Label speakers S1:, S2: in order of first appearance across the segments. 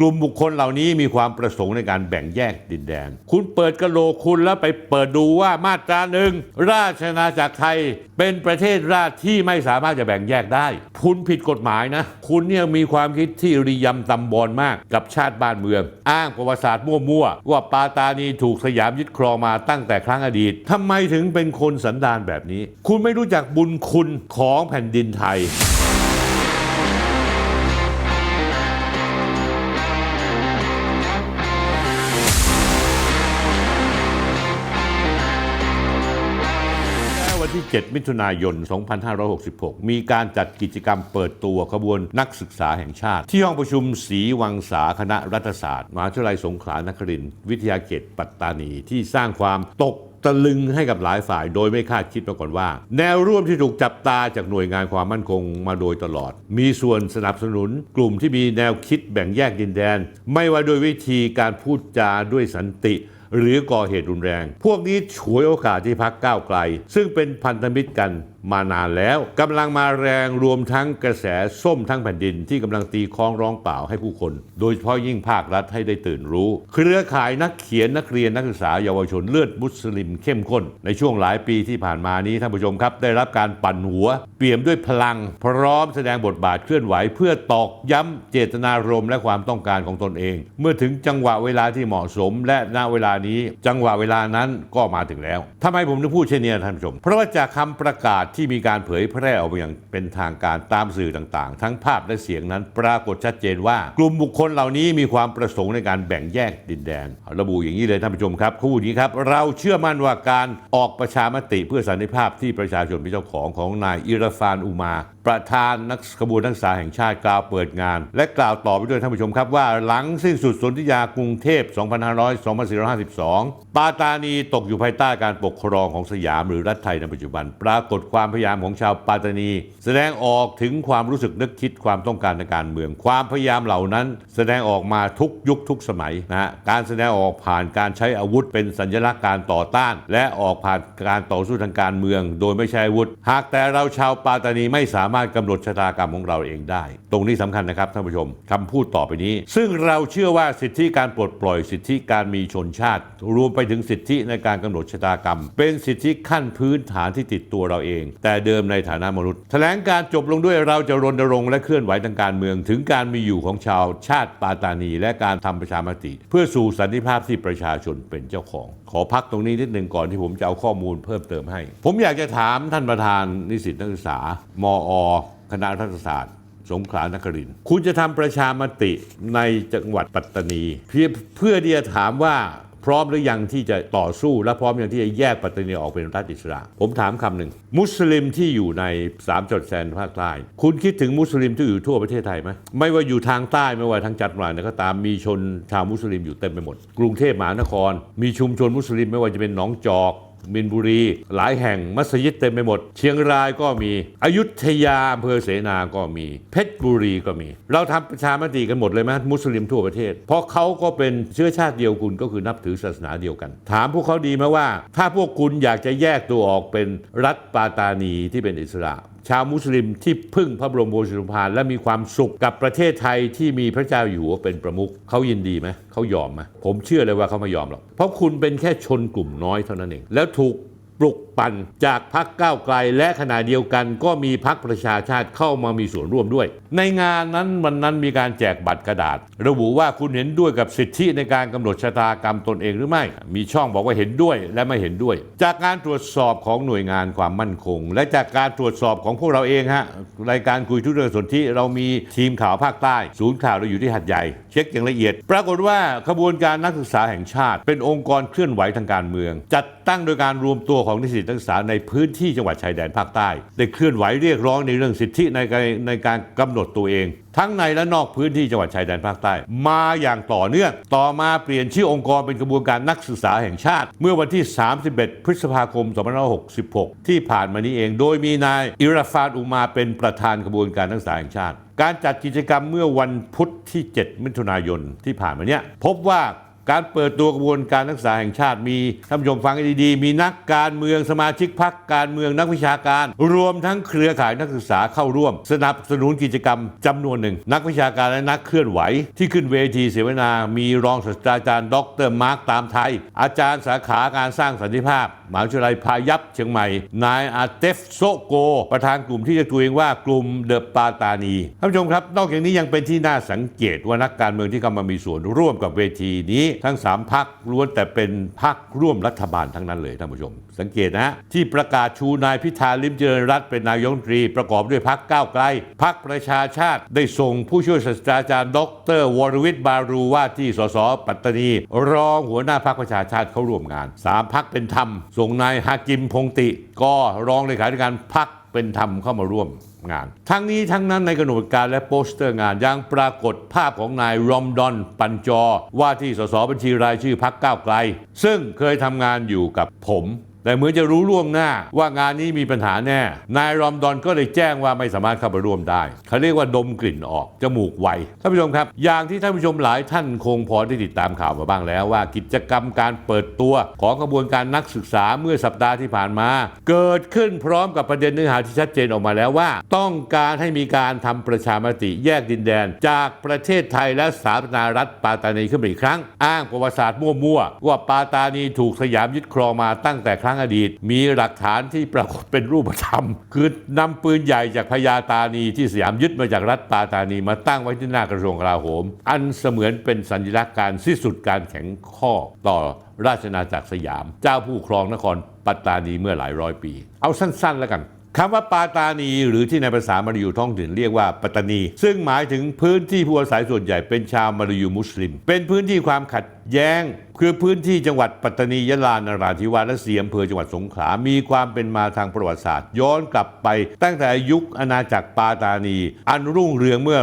S1: กลุ่มบุคคลเหล่านี้มีความประสงค์ในการแบ่งแยกดินแดน คุณเปิดกระโหลกคุณแล้วไปเปิดดูว่ามาตราหนึ่งราชอาณาจักรไทยเป็นประเทศราชที่ไม่สามารถจะแบ่งแยกได้ คุณผิดกฎหมายนะ คุณเนี่ยมีความคิดที่ริยำตำบอลมากกับชาติบ้านเมือง อ้างประวัติศาสตร์มั่วๆ ว่าปาตานีถูกสยามยึดครองมาตั้งแต่ครั้งอดีตทำไมถึงเป็นคนสันดานแบบนี้ คุณไม่รู้จักบุญคุณของแผ่นดินไทย วันที่ 7 มิถุนายน 2566 มีการจัดกิจกรรมเปิดตัวขบวนนักศึกษาแห่งชาติ ที่ห้องประชุมศรีวังสาคณะรัฐศาสตร์มหาวิทยาลัยสงขลานครินทร์วิทยาเขตปัตตานีที่สร้างความตกตะลึงให้กับหลายฝ่ายโดยไม่คาดคิดมาก่อนว่า แนวร่วมที่ถูกจับตาจากหน่วยงานความมั่นคงมาโดยตลอด มีส่วนสนับสนุนกลุ่มที่มีแนวคิดแบ่งแยกดินแดน ไม่ว่าโดยวิธีการพูดจาด้วยสันติ หรือก่อเหตุรุนแรง พวกนี้ฉวยโอกาสที่พักก้าวไกล ซึ่งเป็นพันธมิตรกันมานานแล้วกำลังมาแรงรวมทั้งกระแสส้มทั้งแผ่นดินที่กำลังตีคล้องร้องเปล่าให้ผู้คน โดยเฉพาะยิ่งภาครัฐให้ได้ตื่นรู้ เครือข่ายนักเขียนนักเรียนนักศึกษาเยาวชนเลือดมุสลิมเข้มข้น ในช่วงหลายปีที่ผ่านมานี้ท่านผู้ชมครับ ได้รับการปั่นหัว เปี่ยมด้วยพลัง พร้อมแสดงบทบาทเคลื่อนไหว เพื่อตอกย้ำเจตนารมณ์และความต้องการของตนเอง เมื่อถึงจังหวะเวลาที่เหมาะสม และณเวลานี้ จังหวะเวลานั้นก็มาถึงแล้วทำไมผมถึงพูดเช่นนี้ท่านผู้ชม เพราะว่าจากคำประกาศที่มีการเผยแพร่ออกมาอย่างเป็นทางการตามสื่อต่างๆ ทั้งภาพและเสียงนั้นปรากฏชัดเจนว่า กลุ่มบุคคลเหล่านี้มีความประสงค์ในการแบ่งแยกดินแดน ระบุอย่างนี้เลยท่านผู้ชมครับคู่นี้ครับ เราเชื่อมั่นว่าการออกประชามติเพื่อสันติภาพที่ประชาชนเป็นเจ้าของของนายอิราฟานอุมา ประธานนักขบวนนักศึกษาแห่งชาติกล่าวเปิดงาน และกล่าวต่อไปด้วยท่านผู้ชมครับว่าหลังสิ้นสุดสนธิยากรุงเทพ 2500 2452 ปาตานีตกอยู่ภายใต้การปกครองของสยามหรือรัฐไทยในปัจจุบัน ปรากฏความความพยายามของชาวปาตานี แสดงออกถึงความรู้สึกนึกคิดความต้องการในการเมือง ความพยายามเหล่านั้น แสดงออกมาทุกยุคทุกสมัยนะฮะการแสดงออกผ่านการใช้อาวุธเป็นสัญลักษณ์การต่อต้าน และออกผ่านการต่อสู้ทางการเมือง โดยไม่ใช้อาวุธ หากแต่เราชาวปาตานีไม่สามารถกำหนดชะตากรรมของเราเองได้ ตรงนี้สำคัญนะครับท่านผู้ชมคำพูดต่อไปนี้ ซึ่งเราเชื่อว่าสิทธิการปลดปล่อยสิทธิการมีชนชาติ รวมไปถึงสิทธิในการกำหนดชะตากรรม เป็นสิทธิขั้นพื้นฐานที่ติดตัวเราเองแต่เดิมในฐานะมนุษย์ แถลงการจบลงด้วยเราจะรณรงค์และเคลื่อนไหวทางการเมือง ถึงการมีอยู่ของชาวชาติปาตานี และการทำประชามติ เพื่อสู่สันติภาพที่ประชาชนเป็นเจ้าของ ขอพักตรงนี้นิดหนึ่งก่อนที่ผมจะเอาข้อมูลเพิ่มเติมให้ ผมอยากจะถามท่านประธานนิสิตนักศึกษา มอ คณะรัฐศาสตร์สงขลานครินทร์คุณจะทำประชามติในจังหวัดปัตตานี เพื่อเพื่อที่จะถามว่า พร้อมหรือยังที่จะต่อสู้ และพร้อมอย่างที่จะแยกปัตตานีออกเป็นรัฐอิสระ ผมถามคำหนึ่ง มุสลิมที่อยู่ใน3จังหวัดแดนภาคใต้คุณคิดถึงมุสลิมที่อยู่ทั่วประเทศไทยไหมไม่ว่าอยู่ทางใต้ไม่ว่าทางจัดหวัดก็ตามมีชนชาวมุสลิมอยู่เต็มไปหมด กรุงเทพมหานคร มีชุมชนมุสลิมไม่ว่าจะเป็นหนองจอก มินบุรี หลายแห่งมัสยิดเต็มไปหมด เชียงรายก็มีอยุธยาอำเภอเสนาก็มี เพชรบุรีก็มี เราทำประชามติกันหมดเลยไหมมุสลิมทั่วประเทศ เพราะเขาก็เป็นเชื้อชาติเดียวคุณก็คือนับถือศาสนาเดียวกัน ถามพวกเขาดีไหมว่า ถ้าพวกคุณอยากจะแยกตัวออกเป็นรัฐปาตานีที่เป็นอิสระ ชาวมุสลิมที่พึ่งพระบรมโอรสาธิราและมีความสุขกับประเทศไทยที่มีพระเจ้าอยู่หัวเป็นประมุขเขายินดีไหมเขายอมไหมผมเชื่อเลยว่าเขาไม่ยอมหรอกเพราะคุณเป็นแค่ชนกลุ่มน้อยเท่านั้นเองแล้วถูก ปลุกปั่นจากพักก้าวไกล และขณะเดียวกันก็มีพักประชาชาติเข้ามามีส่วนร่วมด้วย ในงานนั้นวันนั้นมีการแจกบัตรกระดาษ ระบุว่าคุณเห็นด้วยกับสิทธิในการกำหนดชะตากรรมตนเองหรือไม่ มีช่องบอกว่าเห็นด้วยและไม่เห็นด้วย จากการตรวจสอบของหน่วยงานความมั่นคง และจากการตรวจสอบของพวกเราเองฮะรายการคุยทุกเรื่องสนที่เรามีทีมข่าวภาคใต้ ศูนย์ข่าวเราอยู่ที่หัดใหญ่ เช็คอย่างละเอียด ปรากฏว่าขบวนการนักศึกษาแห่งชาติ เป็นองค์กรเคลื่อนไหวทางการเมือง จัดตั้งโดยการรวมตัวของนิสิตนักศึกษาในพื้นที่จังหวัดชายแดนภาคใต้ ได้เคลื่อนไหวเรียกร้องในเรื่องสิทธิในการในการกำหนดตัวเอง ทั้งในและนอกพื้นที่จังหวัดชายแดนภาคใต้ มาอย่างต่อเนื่อง ต่อมาเปลี่ยนชื่อองค์กรเป็นกระบวนการนักศึกษาแห่งชาติ เมื่อวันที่ 31 พฤษภาคม 2566 ที่ผ่านมานี้เอง โดยมีนายอิราฟานอุมาเป็นประธานกระบวนการนักศึกษาแห่งชาติ การจัดกิจกรรมเมื่อวันพุธที่ 7 มิถุนายนที่ผ่านมาเนี้ยพบว่า การเปิดตัวกระบวนการนักศึกษาแห่งชาติมีท่านผู้ชมฟังให้ดีๆ มีนักการเมืองสมาชิกพรรคการเมืองนักวิชาการ รวมทั้งเครือข่ายนักศึกษาเข้าร่วม สนับสนุนกิจกรรมจำนวนหนึ่ง นักวิชาการและนักเคลื่อนไหว ที่ขึ้นเวทีเสวนา มีรองศาสตราจารย์ดรมาร์กตามไทย อาจารย์สาขาการสร้างสันติภาพมหาวิทยาลัยพายัพเชียงใหม่ นายอาเตฟโซโก ประธานกลุ่มที่เรียกตัวเองว่ากลุ่มเดอะปาตานีท่านผู้ชมครับ นอกจากนี้ยังเป็นที่น่าสังเกตว่านักการเมืองที่เข้ามามีส่วนร่วมกับเวทีนี้ทั้ง 3 พักล้วนแต่เป็นพักร่วมรัฐบาลทั้งนั้นเลยท่านผู้ชม สังเกตนะ ที่ประกาศชูนายพิธาลิมเจริญรัตน์เป็นนายกรัฐมนตรี ประกอบด้วยพักก้าวไกลพักประชาชาติได้ส่งผู้ช่วยศาสตราจารย์ ดร วรวิทย์บารูว่าที่สสปัตตานี รองหัวหน้าพักประชาชาติเข้าร่วมงานสามพักเป็นธรรม ส่งนายฮากิมพงติ ก็รองเลขาธิการพัก เป็นธรรมเข้ามาร่วมงาน ทั้งนี้ทั้งนั้นในกำหนดการและโปสเตอร์งานยังปรากฏภาพของนายรอมดอนปัญจอ ว่าที่สสบัญชีรายชื่อพักก้าวไกล ซึ่งเคยทำงานอยู่กับผม แต่เหมือนจะรู้ล่วงหน้าว่างานนี้มีปัญหาแน่ นายรอมดอนก็เลยแจ้งว่าไม่สามารถเข้าไปร่วมได้ เขาเรียกว่าดมกลิ่นออก จมูกไวท่านผู้ชมครับ อย่างที่ท่านผู้ชมหลายท่านคงพอได้ติดตามข่าวมาบ้างแล้วว่า กิจกรรมการเปิดตัวของกระบวนการนักศึกษาเมื่อสัปดาห์ที่ผ่านมา เกิดขึ้นพร้อมกับประเด็นเนื้อหาที่ชัดเจนออกมาแล้วว่า ต้องการให้มีการทำประชามติแยกดินแดน จากประเทศไทยและสาธารณรัฐปาตานีขึ้นมาอีกครั้ง อ้างประวัติศาสตร์มั่วๆว่าปาตานีถูกสยามยึดครองมาตั้งแต่ครั้งทั้งอดีต มีหลักฐานที่ปรากฏเป็นรูปธรรม คือนำปืนใหญ่จากพญาตานีที่สยามยึดมาจากรัฐปาตานีมาตั้งไว้ที่หน้ากระทรวงกลาโหม อันเสมือนเป็นสัญลักษณ์การสิ้นสุดการแข็งข้อต่อราชอาณาจักรสยาม เจ้าผู้ครองนครปัตตานีเมื่อหลายร้อยปี เอาสั้นๆแล้วกันคำว่าปาตานีหรือที่ในภาษามลายูท้องถิ่นเรียกว่าปัตตานี ซึ่งหมายถึงพื้นที่ผู้อาศัยส่วนใหญ่เป็นชาวมลายูมุสลิม เป็นพื้นที่ความขัด แย้งคือพื้นที่จังหวัดปัตตานียะลานราธิวาสและเสียมเพอจังหวัดสงขลา มีความเป็นมาทางประวัติศาสตร์ ย้อนกลับไปตั้งแต่ยุคอาณาจักรปาตานี อันรุ่งเรืองเมื่อ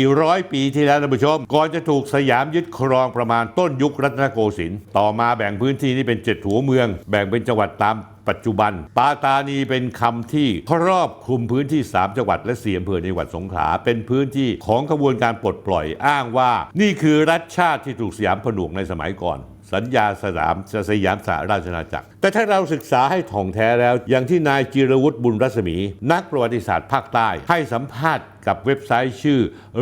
S1: 400 ปีที่แล้วท่านผู้ชม ก่อนจะถูกสยามยึดครองประมาณต้นยุครัตนโกสินทร์ต่อมาแบ่งพื้นที่นี้เป็นเจ็ดหัวเมือง แบ่งเป็นจังหวัดตามปัจจุบัน ปาตานีเป็นคำที่ครอบคลุมพื้นที่ 3 จังหวัดและ4อำเภอในจังหวัดสงขลาเป็นพื้นที่ของขบวนการปลดปล่อยอ้างว่า นี่คือรัฐชาติที่ถูกสยามผนวกในสมัยก่อน สัญญาสยามสยามสหราชอาณาจักร แต่ถ้าเราศึกษาให้ถ่องแท้แล้ว อย่างที่นายจิรวุฒิบุญรัศมี นักประวัติศาสตร์ภาคใต้ ให้สัมภาษณ์กับเว็บไซต์ชื่อ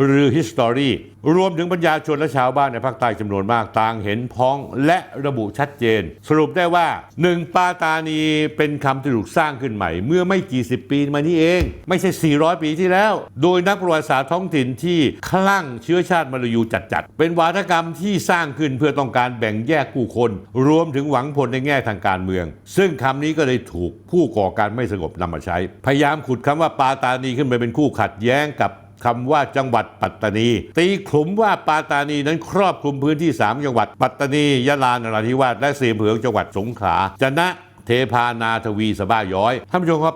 S1: รือ History รวมถึงปัญญาชนและชาวบ้านในภาคใต้จำนวนมากต่างเห็นพ้องและระบุชัดเจน สรุปได้ว่าหนึ่งปาตานีเป็นคำที่ถูกสร้างขึ้นใหม่ เมื่อไม่กี่สิบปีมานี้เอง ไม่ใช่ 400 ปีที่แล้ว โดยนักประวัติศาสตร์ท้องถิ่นที่คลั่งเชื้อชาติมาลายูจัดๆเป็นวาทกรรมที่สร้างขึ้นเพื่อต้องการแบ่งแยกผู้คน รวมถึงหวังผลในแง่ทางการเมืองซึ่งคำนี้ก็เลยถูกผู้ก่อการไม่สงบนำมาใช้ พยายามขุดคำว่าปาตานีขึ้นไปเป็นคู่ขัดแย้งกับคำว่าจังหวัดปัตตานี ตีขลุมว่าปาตานีนั้นครอบคลุมพื้นที่ 3 จังหวัด ปัตตานี ยะลานราธิวาสและเสียมเผืองจังหวัดสงขลาจะนะเทพานาทวีสบ้าย้อยท่านผู้ชมครับ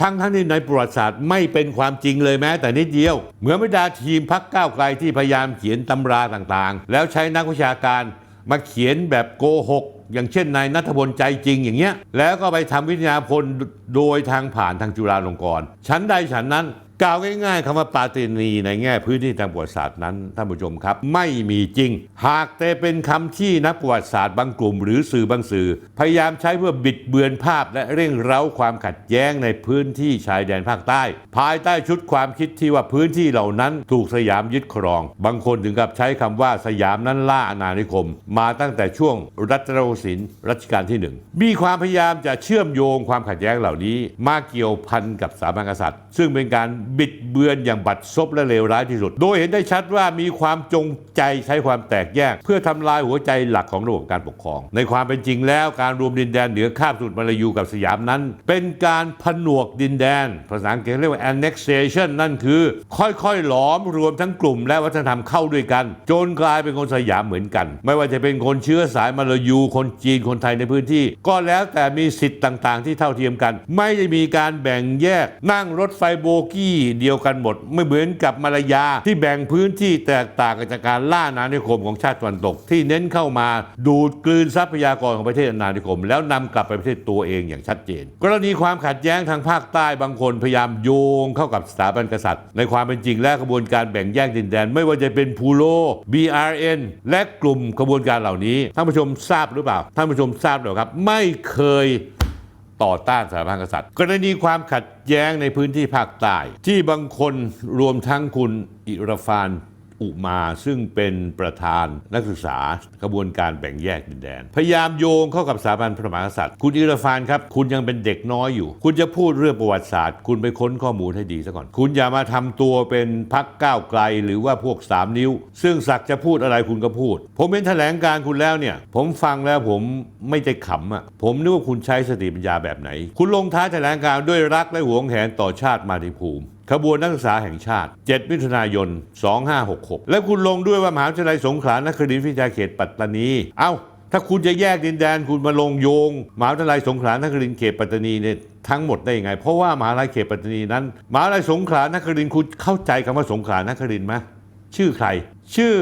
S1: ทั้งทั้งที่ในประวัติศาสตร์ไม่เป็นความจริงเลยแม้แต่นิดเดียว เหมือนบรรดาทีมพักก้าวไกลที่พยายามเขียนตำราต่างๆ แล้วใช้นักวิชาการมาเขียนแบบโกหก อย่างเช่นนายนัทพลใจจริงอย่างเงี้ยแล้วก็ไปทำวิทยาพลโดยทางผ่านทางจุฬาลงกรณ์ชั้นใดฉันนั้น กล่าวง่ายๆคำว่าปาตินีในแง่พื้นที่ทางประวัติศาสตร์นั้นท่านผู้ชมครับ ไม่มีจริง หากแต่เป็นคำที่นักประวัติศาสตร์บางกลุ่ม หรือสื่อบางสื่อ พยายามใช้เพื่อบิดเบือนภาพและเร่งเร้าความขัดแย้งในพื้นที่ชายแดนภาคใต้ ภายใต้ชุดความคิดที่ว่าพื้นที่เหล่านั้นถูกสยามยึดครอง บางคนถึงกับใช้คำว่าสยามนั้นล่าอาณานิคม มาตั้งแต่ช่วงรัตนโกสินทร์รัชกาลที่หนึ่งมีความพยายามจะเชื่อมโยงความขัดแย้งเหล่านี้ มาเกี่ยวพันกับสถาบันกษัตริย์ ซึ่งเป็นการบิดเบือนอย่างบัดซบและเลวร้ายที่สุด โดยเห็นได้ชัดว่ามีความจงใจใช้ความแตกแยก เพื่อทำลายหัวใจหลักของระบบการปกครอง ในความเป็นจริงแล้วการรวมดินแดนเหนือคาบสุดมาลายูกับสยามนั้น เป็นการผนวกดินแดน ภาษาอังกฤษเรียกว่า annexation นั่นคือ ค่อยๆหลอมรวมทั้งกลุ่มและวัฒนธรรมเข้าด้วยกัน จนกลายเป็นคนสยามเหมือนกัน ไม่ว่าจะเป็นคนเชื้อสายมาลายูคนจีนคนไทยในพื้นที่ ก็แล้วแต่มีสิทธิ์ต่างๆ ที่เท่าเทียมกัน ไม่ได้มีการแบ่งแยกนั่งรถไฟโบกี้ที่เดียวกันหมด ไม่เหมือนกับมาลายาที่แบ่งพื้นที่แตกต่างกันจากการล่าอานิคมของชาติตะวันตก ที่เน้นเข้ามาดูดกลืนทรัพยากรของประเทศอานิคม แล้วนำกลับไปประเทศตัวเองอย่างชัดเจน กรณีความขัดแย้งทางภาคใต้บางคนพยายามโยงเข้ากับสถาบันกษัตริย์ ในความเป็นจริงและกระบวนการแบ่งแยกดินแดน ไม่ว่าจะเป็นพูโล BRN และกลุ่มกระบวนการเหล่านี้ท่านผู้ชมทราบหรือเปล่าท่านผู้ชมทราบหรือครับ ไม่เคย ต่อต้านสถาบันกษัตริย์ กรณีความขัดแย้งในพื้นที่ภาคใต้ ที่บางคนรวมทั้งคุณอิรฟาน อุมาซึ่งเป็นประธานนักศึกษากระบวนการแบ่งแยกดินแดน พยายามโยงเข้ากับสถาบันพระมหากษัตริย์ คุณอิรฟานครับ คุณยังเป็นเด็กน้อยอยู่ คุณจะพูดเรื่องประวัติศาสตร์ คุณไปค้นข้อมูลให้ดีซะก่อน คุณอย่ามาทำตัวเป็นพักก้าวไกลหรือว่าพวก 3 นิ้ว ซึ่งศักจะพูดอะไรคุณก็พูด ผมเป็นแถลงการคุณแล้วเนี่ย ผมฟังแล้วผมไม่ใจขำอะผมนึกว่าคุณใช้สติปัญญาแบบไหน คุณลงท้ายแถลงการด้วยรักและหวงแหนต่อชาติมาติภูมิ ขบวนนักศึกษาแห่งชาติ 7 มิถุนายน 2566 และคุณลงด้วยว่ามหาวิทยาลัยสงขลานครินทร์วิทยาเขตปัตตานี เอ้า ถ้าคุณจะแยกดินแดนคุณมาลงโยงมหาวิทยาลัยสงขลานครินทร์เขตปัตตานีเนี่ยทั้งหมดได้ยังไง เพราะว่ามหาวิทยาลัยเขตปัตตานีนั้นมหาวิทยาลัยสงขลานครินทร์คุณเข้าใจคำว่าสงขลานครินทร์ไหมชื่อใคร ชื่อ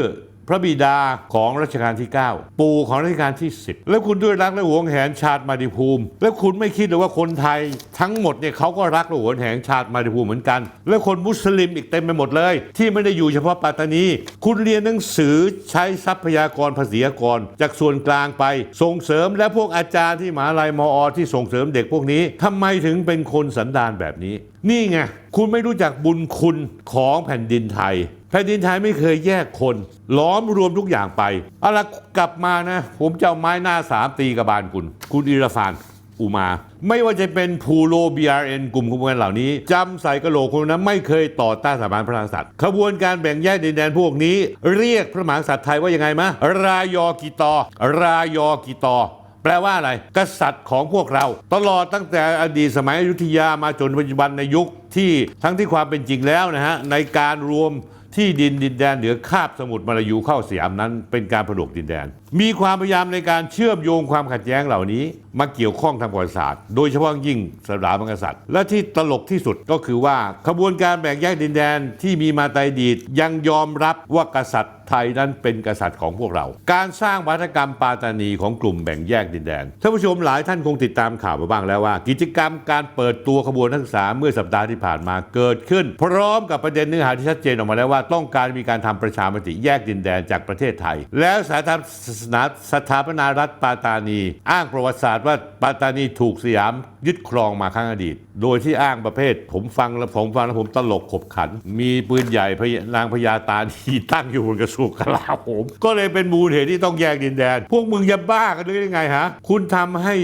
S1: พระบิดาของรัชกาลที่ 9 ปู่ของรัชกาลที่ 10 แล้วคุณด้วยรักและหวงแหนชาติมาติภูมิ แล้วคุณไม่คิดเลยว่าคนไทยทั้งหมดเนี่ยเขาก็รักและหวงแหนชาติมาติภูมิเหมือนกัน แล้วคนมุสลิมอีกเต็มไปหมดเลย ที่ไม่ได้อยู่เฉพาะปัตตานี คุณเรียนหนังสือใช้ทรัพยากรภาษีกร จากส่วนกลางไปส่งเสริมและพวกอาจารย์ที่มหาลัยมอ ที่ส่งเสริมเด็กพวกนี้ทำไมถึงเป็นคนสันดานแบบนี้ นี่ไงคุณไม่รู้จักบุญคุณของแผ่นดินไทย แผ่นดินไทยไม่เคยแยกคน ล้อมรวมทุกอย่างไปเอาละกลับมานะ ผมจะเอาไม้หน้าสามตีกระบาลคุณ คุณอิรฟานอุมา ไม่ว่าจะเป็นพูโล BRN กลุ่มขบวนเหล่านี้จำใส่กระโหลกคนนั้นไม่เคยต่อต้านสถาบันพระมหากษัตริย์ขบวนการแบ่งแยกดินแดนพวกนี้ เรียกพระมหากษัตริย์ไทยว่ายังไงมะรายอกิตอ รายอกิตอแปลว่าอะไร กษัตริย์ของพวกเรา ตลอดตั้งแต่อดีตสมัยอยุธยามาจนปัจจุบันในยุคที่ทั้งที่ความเป็นจริงแล้วนะฮะในการรวม ที่ดินดินแดนเหนือคาบสมุทรมาลายูเข้าสยามนั้นเป็นการผนวกดินแดน มีความพยายามในการเชื่อมโยงความขัดแย้งเหล่านี้ มาเกี่ยวข้องทางประวัติศาสตร์ โดยเฉพาะยิ่งสถาบันกษัตริย์ และที่ตลกที่สุดก็คือว่าขบวนการแบ่งแยกดินแดนที่มีมาแต่ดีตยังยอมรับว่ากษัตริย์ไทยนั้นเป็นกษัตริย์ของพวกเรา การสร้างวัฒกรรมปาตานีของกลุ่มแบ่งแยกดินแดนท่านผู้ชมหลายท่านคงติดตามข่าวมาบ้างแล้วว่า กิจกรรมการเปิดตัวขบวนนักศึกษาเมื่อสัปดาห์ที่ผ่านมาเกิดขึ้น พร้อมกับประเด็นเนื้อหาที่ชัดเจนออกมาแล้วว่า ต้องการมีการทำประชามติแยกดินแดนจากประเทศไทย แล้วสถาสนาสถาปนารัฐปาตานี อ้างประวัติศาสตร์ว่าปาตานีถูกสยามยึดครองมาครั้งอดีตโดยที่อ้างประเภท ผมฟังแล้วผมฟังแล้วผมตลกขบขัน มีปืนใหญ่พญานางพญาตานีตั้งอยู่บนกระทรวงกลาโหม ก็เลยเป็นมูลเหตุที่ต้องแยกดินแดน พวกมึงจะบ้ากันหรือยังไงฮะ คุณทำให้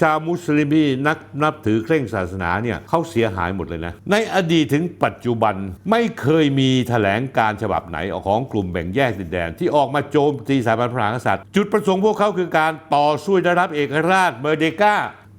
S1: ชาวมุสลิมีนักนับถือเคร่งศาสนาเนี่ยเขาเสียหายหมดเลยนะ ในอดีตถึงปัจจุบันไม่เคยมีแถลงการฉบับไหนของกลุ่มแบ่งแยกดินแดน ที่ออกมาโจมตีสถาบันพระมหากษัตริย์ จุดประสงค์พวกเขาคือการต่อสู้ได้รับเอกราชเมอร์เดกา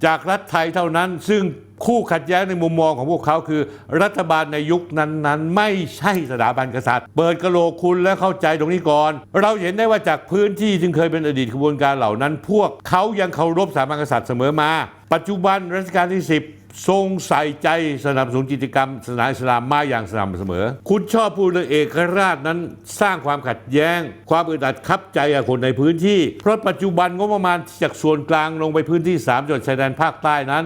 S1: จากรัฐไทยเท่านั้น ซึ่งคู่ขัดแย้งในมุมมองของพวกเขาคือ รัฐบาลในยุคนั้นๆ ไม่ใช่สถาบันกษัตริย์ เปิดกระโหลกคุณและเข้าใจตรงนี้ก่อน เราเห็นได้ว่าจากพื้นที่ซึ่งเคยเป็นอดีตขบวนการเหล่านั้น พวกเขายังเคารพสถาบันกษัตริย์เสมอมา ปัจจุบันรัชกาลที่ 10 ทรงใส่ใจสนับสนุนกิจกรรมศาสนาอิสลามมาอย่างสม่ำเสมอ คุณชอบพูดเรื่องเอกราชนั้นสร้างความขัดแย้ง ความอึดอัดคับใจกับคนในพื้นที่ เพราะปัจจุบันงบประมาณจากส่วนกลางลงไปพื้นที่ 3จังหวัดชายแดนภาคใต้นั้น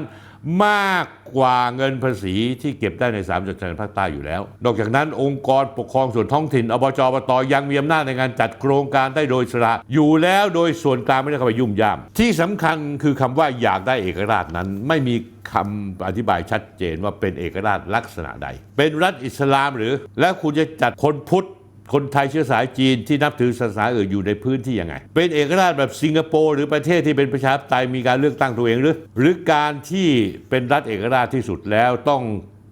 S1: มากกว่าเงินภาษีที่เก็บได้ใน3จังหวัดชายแดนภาคใต้อยู่แล้ว นอกจากนั้นองค์กรปกครองส่วนท้องถิ่นอบจอบตยังมีอำนาจในการจัดโครงการได้โดยสระอยู่แล้วโดยส่วนกลางไม่ได้เข้าไปยุ่มย่าม ที่สำคัญคือคำว่าอยากได้เอกราชนั้น ไม่มีคำอธิบายชัดเจนว่าเป็นเอกราชลักษณะใด เป็นรัฐอิสลามหรือ และคุณจะจัดคนพุทธ คนไทยเชื้อสายจีนที่นับถือศาสนาอื่นอยู่ในพื้นที่ยังไง เป็นเอกราชแบบสิงคโปร์หรือประเทศที่เป็นประชาธิปไตยมีการเลือกตั้งตัวเองหรือ หรือการที่เป็นรัฐเอกราชที่สุดแล้วต้อง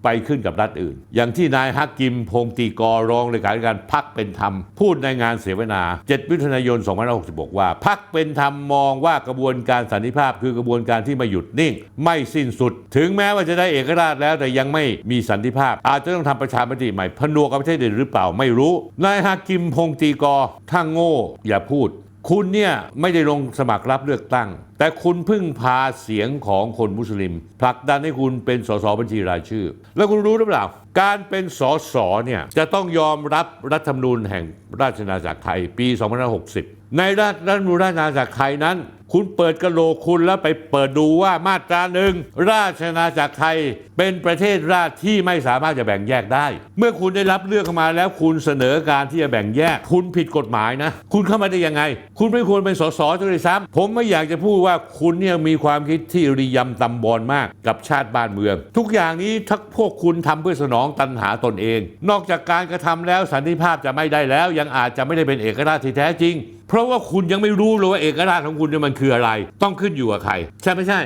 S1: ไปขึ้นกับรัฐอื่น อย่างที่นายฮักกิมพงตีกอรองเลขาธิการพักเป็นธรรม พูดในงานเสวนา 7 มิถุนายน 2566 ว่า พักเป็นธรรมมองว่ากระบวนการสันติภาพคือกระบวนการที่ไม่หยุดนิ่ง ไม่สิ้นสุด ถึงแม้ว่าจะได้เอกราชแล้วแต่ยังไม่มีสันติภาพ อาจจะต้องทำประชามติใหม่ผนวกกับประเทศอื่นหรือเปล่าไม่รู้นายฮักกิมพงตีกอถ้าโง่อย่าพูด คุณเนี่ยไม่ได้ลงสมัครรับเลือกตั้ง แต่คุณพึ่งพาเสียงของคนมุสลิมผลักดันให้คุณเป็นสสบัญชีรายชื่อ แล้วคุณรู้หรือเปล่า การเป็นสสเนี่ยจะต้องยอมรับรัฐธรรมนูญแห่งราชอาณาจักรไทยปี 2560 ในรัฐรัฐมนูญราชอาณาจักรไทยนั้น คุณเปิดกระโหลกคุณแล้วไปเปิดดูว่ามาตราหนึ่งราชอาณาจักรไทยเป็นประเทศราชที่ไม่สามารถจะแบ่งแยกได้ เมื่อคุณได้รับเลือกเข้ามาแล้วคุณเสนอการที่จะแบ่งแยก คุณผิดกฎหมายนะ คุณเข้ามาได้ยังไง คุณไม่ควรเป็นสสด้วยซ้ำผมไม่อยากจะพูดว่าคุณเนี่ยมีความคิดที่ริยำตำบอลมากกับชาติบ้านเมือง ทุกอย่างนี้ทักพวกคุณทำเพื่อสนองตันหาตนเอง นอกจากการกระทำแล้วสันติภาพจะไม่ได้แล้ว ยังอาจจะไม่ได้เป็นเอกราชที่แท้จริง เพราะว่าคุณยังไม่รู้เลยว่าเอกราชของคุณเนี่ยมันคืออะไร ต้องขึ้นอยู่กับใคร ใช่ไม่ใช่